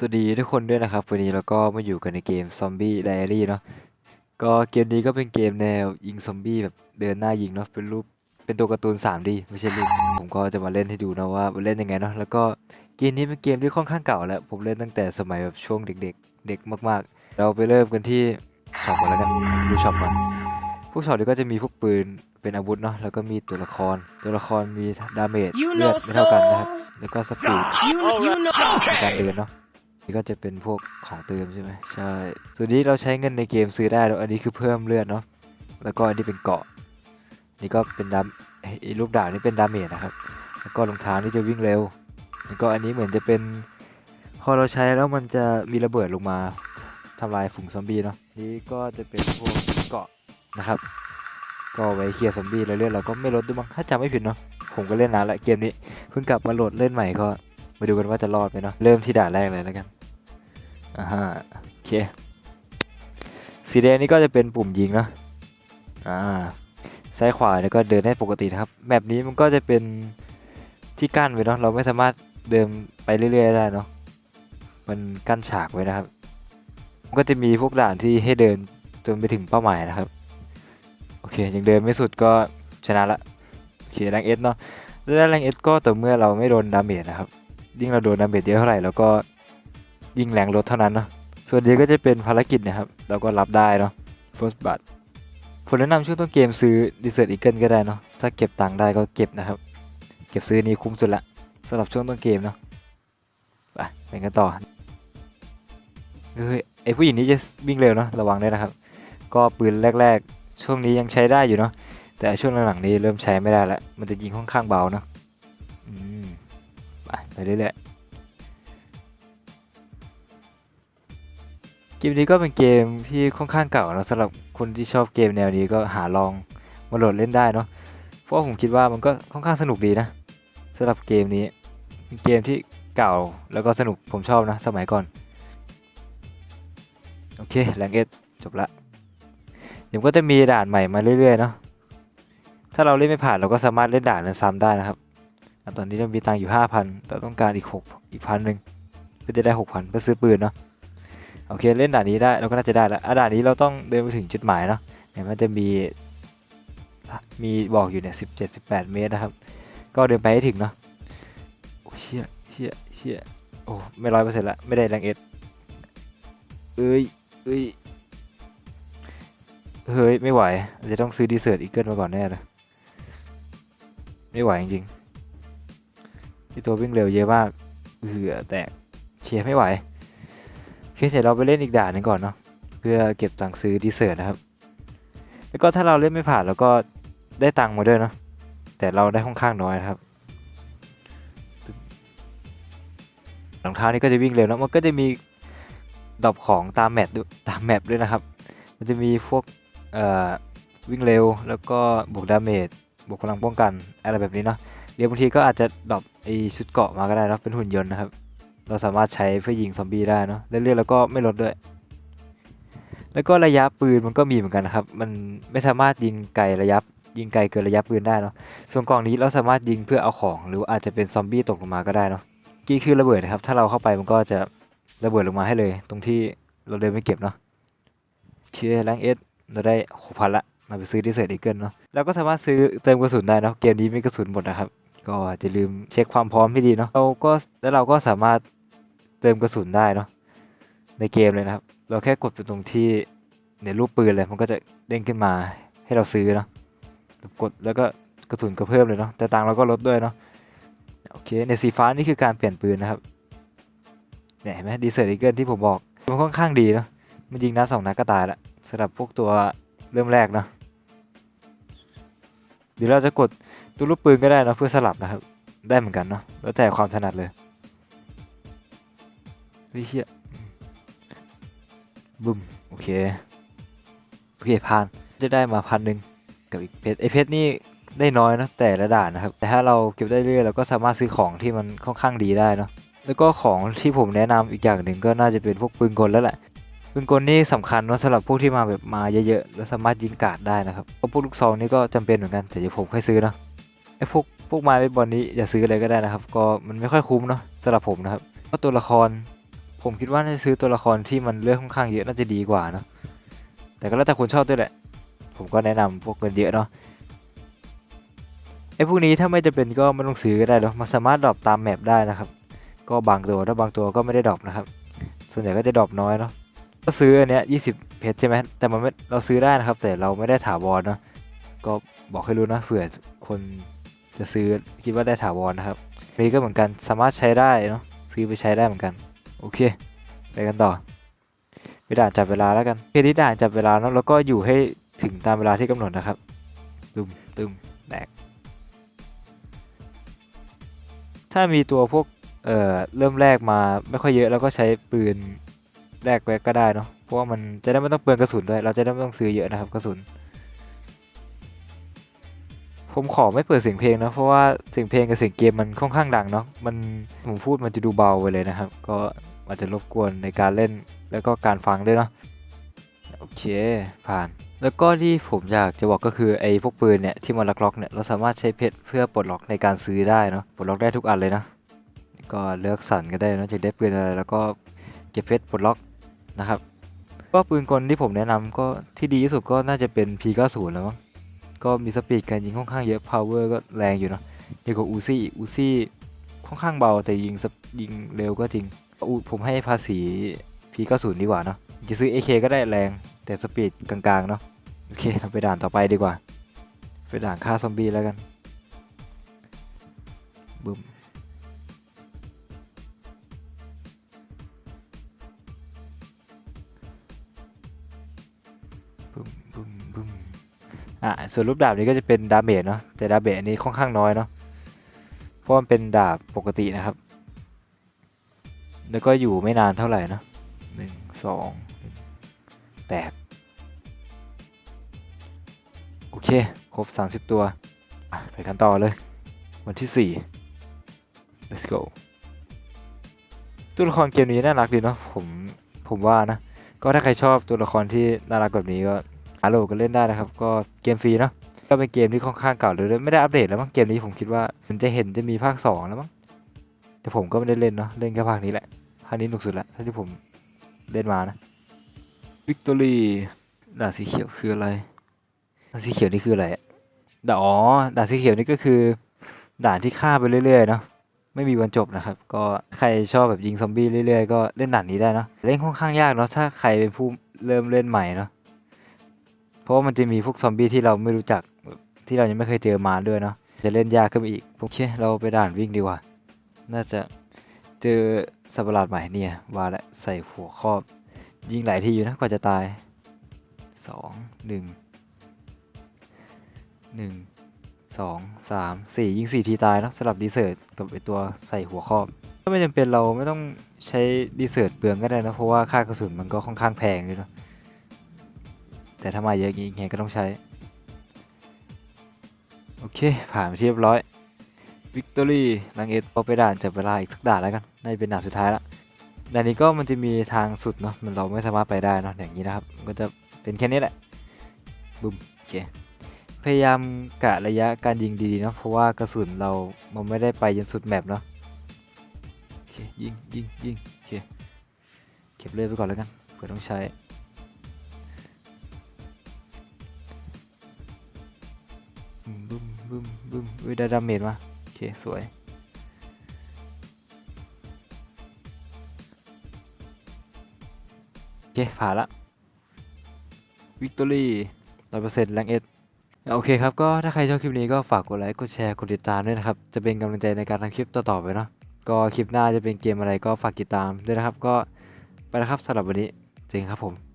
สวัสดีทุกคนด้วยนะครับ วันนี้เราก็มาอยู่กันในเกม Zombie Diary เนาะก็เกมนี้ก็เป็นเกมแนวยิงซอมบี้แบบเดินหน้ายิงเนาะเป็นรูปเป็นตัวการ์ตูน 3D ไม่ใช่รูปผมก็จะมาเล่นให้ดูนะว่ามันเล่นยังไงเนาะแล้วก็เกมนี้เป็นเกมที่ค่อนข้างเก่าแล้ว ผมเล่นตั้งแต่สมัยแบบช่วงเด็ก ๆ เด็กมากๆ เราไปเริ่มกันที่ช็อปก่อนแล้วกันดูช็อปก่อนพวกช็อปนี้ก็จะมีพวกปืนเป็นอาวุธเนาะแล้วก็มีตัวละคร ตัวละครมีดาเมจ You เลือ know ดไม่เท่ากันนะครับ so. แล้วก็สปีด You, you know. ในการเดินเนาะ นี่ก็จะเป็นพวกของเติมใช่ไหมใช่ส่วนนี้เราใช้เงินในเกมซื้อได้แล้วอันนี้คือเพิ่มเลือดเนาะแล้วก็อันนี้เป็นเกาะ นี่ก็เป็นดามไอรูปดาบนี่เป็นดาเมจนะครับ แล้วก็รองเท้านี่จะวิ่งเร็ว แล้วก็อันนี้เหมือนจะเป็นพอเราใช้แล้วมันจะมีระเบิดลงมาทำลายฝูงซอมบี้เนาะนี่ก็จะเป็นพวกเกาะนะครับ ก็ไว้เคลียร์ซอมบี้แล้วเลือดเราก็ไม่ลดด้วยมั้งถ้าจำไม่ผิดเนาะผมก็เล่นนานละเกมนี้เพิ่งกลับมาโหลดเล่นใหม่ก็มาดูกันว่าจะรอดไหมเนาะเริ่มที่ด่านแรกเลยแล้วกัน อ่าฮะโอเค สีแดงนี่ก็จะเป็นปุ่มยิงเนาะอ่าซ้ายขวาเนี่ยก็เดินได้ปกตินะครับแมปนี้มันก็จะเป็นที่กั้นไว้เนาะเราไม่สามารถเดินไปเรื่อย ๆ ได้เนาะมันกั้นฉากไว้นะครับมันก็จะมีพวกด่านที่ให้เดินจนไปถึงเป้าหมายนะครับ โอเคยังเดินไม่สุดก็ชนะละโอเคแรงเอสเนาะและแรงเอสก็ต่อเมื่อเราไม่โดนดาเมจนะครับยิ่งเราโดนดาเมจเยอะเท่าไหร่แล้วก็ ยิงแรงลดเท่านั้นเนาะส่วนนี้ก็จะเป็นภารกิจนะครับเราก็รับได้เนาะ first b u t ผมแนะนำช่วงต้นเกมซื้อ Desert Eagle ก็ได้เนาะถ้าเก็บตังค์ได้ก็เก็บนะครับ เก็บซื้อนี้คุ้มสุดละสำหรับช่วงต้นเกมเนาะไปไปกันต่อเฮ้ยไอผู้หญิงนี้จะวิ่งเร็วเนาะระวังด้วยนะครับ ก็ปืนแรก ๆ ช่วงนี้ยังใช้ได้อยู่เนาะแต่ช่วงหลังๆนี้เริ่มใช้ไม่ได้ละมันจะยิงค่อนข้างเบาเนาะอืมไปไปเรื่อยๆ เกมนี้ก็เป็นเกมที่ค่อนข้างเก่าแล้วสำหรับคนที่ชอบเกมแนวนี้ก็หาลองมาโหลดเล่นได้เนาะเพราะผมคิดว่ามันก็ค่อนข้างสนุกดีนะสำหรับเกมนี้เป็นเกมที่เก่าแล้วก็สนุกผมชอบนะสมัยก่อน โอเคแรงเอสจบละเดี๋ยวก็จะมีด่านใหม่มาเรื่อยๆเนาะถ้าเราเล่นไม่ผ่านเราก็สามารถเล่นด่านนั้นซ้ำได้นะครับตอนนี้เรามีตังค์อยู่ห้าพันเราต้องการอีกหกอีกพันหนึ่งเพื่อจะได้หกพันเพื่อซื้อปืนเนาะ โอเคเล่นด่านนี้ได้เราก็น่าจะได้แล้วอะด่านนี้เราต้องเดินไปถึงจุดหมายเนาะเนี่ยมันจะมีมีบอกอยู่เนี่ยสิบเจ็ดสิบแปดเมตรนะครับ ก็เดินไปให้ถึงเนาะโอ้เชี่ยเชี่ยเชี่ยโอ้ไม่ร้อยเปอร์เซ็นต์ละไม่ได้แรงเอสเอ้ยเอ้ยเฮ้ยไม่ไหวจะต้องซื้อดีเซอร์ตอีเกิลมาก่อนแน่เลยไม่ไหวจริงๆที่ตัววิ่งเร็วเยอะมากเหือแตกเชียร์ไม่ไหว เคเดี๋ยวเราไปเล่นอีกด่านหนึงก่อนเนาะเพื่อเก็บตังค์ซื้อดีเซอร์นะครับ แล้วก็ถ้าเราเล่นไม่ผ่านเราก็ได้ตังค์มาด้วยเนาะแต่เราได้ค่อนข้างน้อยนะครับรองเท้านี้ก็จะวิ่งเร็วนะมันก็จะมีดรอปของตามแมปด้วยตามแมปด้วยนะครับ มันจะมีพวกวิ่งเร็วแล้วก็บวกดาเมจบวกพลังป้องกันอะไรแบบนี้เนาะเดี๋ยวบางทีก็อาจจะดรอปไอชุดเกาะมาก็ได้นะเป็นหุ่นยนต์นะครับ เราสามารถใช้เพื่อยิงซอมบี้ได้เนาะเรื่อยๆแล้วก็ไม่ลดด้วย แล้วก็ระยะปืนมันก็มีเหมือนกันนะครับ มันไม่สามารถยิงไกลระยะยิงไกลเกินระยะปืนได้เนาะส่วนกล่องนี้เราสามารถยิงเพื่อเอาของ หรืออาจจะเป็นซอมบี้ตกลงมาก็ได้เนาะกี้คือระเบิดนะครับ ถ้าเราเข้าไปมันก็จะระเบิดลงมาให้เลย ตรงที่เราเดินไม่เก็บเนาะเชียร์แรงเอสเราได้หกพันละเราไปซื้อที่เศษอีเกิลเนาะเราก็สามารถซื้อเติมกระสุนได้เนาะเกมนี้มีกระสุนหมดนะครับ ก็จะลืมเช็คความพร้อมให้ดีเนาะเราก็แล้วเราก็สามารถ เติมกระสุนได้เนาะในเกมเลยนะครับ เราแค่กดไปตรงที่ในรูปปืนเลยมันก็จะเด้งขึ้นมาให้เราซื้อเนาะกดแล้วก็กระสุนก็เพิ่มเลยเนาะแต่ตังเราก็ลดด้วยเนาะโอเคในสีฟ้านี่คือการเปลี่ยนปืนนะครับเนี่ยเห็นไหมดีเซอร์อีเกิลที่ผมบอกมันค่อนข้างดีเนาะมันยิงนัดสองนัดก็ตายละสำหรับพวกตัวเริ่มแรกเนาะเดี๋ยวเราจะกดตัวลูกปืนก็ได้เนะเพื่อสลับนะครับ ได้เหมือนกันเนาะแล้วแต่ความถนัดเลย เฮ้ยเชี่ยบึ้มโอเค โอเคผ่านจะได้มาพันหนึ่งกับอีกเพชรไอเพชรนี่ได้น้อยนะแต่ละด่านนะครับ แต่ถ้าเราเก็บได้เรื่อยเราก็สามารถซื้อของที่มันค่อนข้างดีได้เนาะแล้วก็ของที่ผมแนะนำอีกอย่างหนึ่งก็น่าจะเป็นพวกปืนกลแล้วแหละปืนกลนี่สำคัญเนอะสำหรับพวกที่มาแบบมาเยอะๆแล้วสามารถยิงกาดได้นะครับเพราะพวกลูกซองนี่ก็จำเป็นเหมือนกันแต่เดี๋ยวผมค่อยซื้อเนะไอพวกพวกไม้เบสบอลนี้อย่าซื้ออะไรก็ได้นะครับ ก็มันไม่ค่อยคุ้มเนาะสำหรับผมนะครับก็ตัวละคร ผมคิดว่าน่าจะซื้อตัวละครที่มันเลือดค่อนข้างเยอะน่าจะดีกว่าเนะแต่ก็แล้วแต่คนชอบด้วยแหละ ผมก็แนะนำพวกเงินเยอะเนาะไอ้พวกนี้ถ้าไม่จะเป็นก็ไม่ต้องซื้อก็ได้เนาะมันสามารถดรอปตามแมปได้นะครับ ก็บางตัวถ้าบางตัวก็ไม่ได้ดรอปนะครับ ส่วนใหญ่ก็จะดรอปน้อยเนาะก็ซื้ออันเนี้ยยี่สิบเพชรใช่ไหมแต่มันไม่เราซื้อได้นะครับ แต่เราไม่ได้ถาวรเนาะก็บอกให้รู้นะเผื่อคนจะซื้อคิดว่าได้ถาวรนะครับนี่ก็เหมือนกันสามารถใช้ได้เนาะซื้อไปใช้ได้เหมือนกัน โอเค ไปกันต่อไปด่านจับเวลาแล้วกันเครดิตด่านจับเวลาเนาะแล้วก็อยู่ให้ถึงตามเวลาที่กำหนดนะครับตึมตึมแตกถ้ามีตัวพวกเอ่อเริ่มแรกมาไม่ค่อยเยอะแล้วก็ใช้ปืนแรกไว้ก็ได้เนาะเพราะว่ามันจะได้ไม่ต้องเปลืองกระสุนด้วย เราจะได้ไม่ต้องซื้อเยอะนะครับกระสุน ผมขอไม่เปิดเสียงเพลงนะเพราะว่าเสียงเพลงกับเสียงเกมมันค่อนข้างดังเนาะมันผมพูดมันจะดูเบาไปเลยนะครับ ก็อาจจะรบกวนในการเล่นแล้วก็การฟังด้วยเนาะโอเคผ่าน แล้วก็ที่ผมอยากจะบอกก็คือไอ้พวกปืนเนี่ยที่มันล็อกๆเนี่ยเราสามารถใช้เพชรเพื่อปลดล็อกในการซื้อได้เนาะปลดล็อกได้ทุกอันเลยนะก็เลือกสรรก็ได้เนะจะได้ปืนอะไรแล้วก็เก็บเพชรปลดล็อกนะครับก็ปืนกลที่ผมแนะนำก็ที่ดีที่สุดก็น่าจะเป็น P90 แล้วมั้ง ก็มีสปีดการยิงค่อนข้างเยอะพาวเวอร์ก็แรงอยู่เนาะดีกว่าอูซี่อูซี่ค่อนข้างเบาแต่ยิงสปยิงเร็วก็จริง ผมให้ภาษี P90 ดีกว่าเนาะจะซื้อ AK ก็ได้แรงแต่สปีดกลางๆเนาะโอเคไปด่านต่อไปดีกว่า ไปด่านฆ่าซอมบี้แล้วกันบึ้ม อะส่วนรูปดาบนี้ก็จะเป็นดาเมจเนาะแต่ดาเมจอันนี้ค่อนข้างน้อยเนาะเพราะมันเป็นดาบปกตินะครับ แล้วก็อยู่ไม่นานเท่าไหร่นะหนึ่งสองแตกโอเค ครบ 30 ตัวไปกันต่อเลย วันที่ 4 let's go ตัวละครเกมนี้น่ารักดีเนาะผมผมว่านะ ก็ถ้าใครชอบตัวละครที่น่ารักแบบนี้ก็ โหลก็เล่นได้นะครับ ก็เกมฟรีเนาะก็เป็นเกมที่ค่อนข้างเก่าเลยด้วยไม่ได้อัปเดตแล้วมั้งเกมนี้ผมคิดว่ามันจะเห็นจะมีภาคสองแล้วมั้งแต่ผมก็ไม่ได้เล่นเนาะเล่นแค่ภาคนี้แหละภาคนี้หนุกสุดละเท่าที่ผมเล่นมานะวิกตอรี่ด่านสีเขียวคืออะไรด่านสีเขียวนี่คืออะไรอะด่านอ๋อด่านสีเขียวนี่ก็คือด่านที่ฆ่าไปเรื่อยๆเนาะไม่มีวันจบนะครับ ก็ใครชอบแบบยิงซอมบี้เรื่อยๆก็เล่นด่านนี้ได้เนาะเล่นค่อนข้างยากเนาะถ้าใครเป็นผู้เริ่มเล่นใหม่เนาะ เพราะว่ามันจะมีพวกซอมบี้ที่เราไม่รู้จักที่เรายังไม่เคยเจอมาด้วยเนาะจะเล่นยากขึ้นไปอีกโอเคเราไปด่านวิ่งดีกว่า น่าจะเจอสัตว์ประหลาดใหม่เนี่ยว่าและใส่หัวครอบ ยิงหลายทีอยู่นะกว่าจะตายสองหนึ่งหนึ่งสองสามสี่ยิงสี่ทีตายนะสลับดีเซิร์ตกับไอตัวใส่หัวครอบถ้าไม่จำเป็นเราไม่ต้องใช้ดีเซิร์ตเปลืองก็ได้นะเพราะว่าค่ากระสุนมันก็ค่อนข้างแพงอยู่เนอะ แต่ถ้ามาเยอะอย่างงี้ก็ต้องใช้ โอเค ผ่านไปเรียบร้อยวิกตอรี่นางเอ็ดพอไปด่านจับเวลาอีกสักด่านแล้วกันน่าจะเป็นด่านสุดท้ายละด่านนี้ก็มันจะมีทางสุดเนาะมันเราไม่สามารถไปได้เนาะอย่างนี้นะครับ ก็จะเป็นแค่นี้แหละบุ้มโอเคพยายามกะระยะการยิงดีๆเนาะเพราะว่ากระสุนเรามันไม่ได้ไปจนสุดแมปเนาะโอเคยิงยิงยิงโอเคเก็บเลือดไปก่อนแล้วกันเผื่อต้องใช้ ได้ดาเมจมาโอเค สวย โอเค ผ่านละวิกตอรี่ร้อยเปอร์เซ็นต์แรงเอสโอเคครับ ก็ถ้าใครชอบคลิปนี้ก็ฝากกดไลค์ กดแชร์ กดติดตามด้วยนะครับ จะเป็นกำลังใจในการทำคลิปต่อๆไปเนาะ ก็คลิปหน้าจะเป็นเกมอะไรก็ฝากติดตามด้วยนะครับ ก็ไปแล้วครับสำหรับวันนี้จอกันครับผม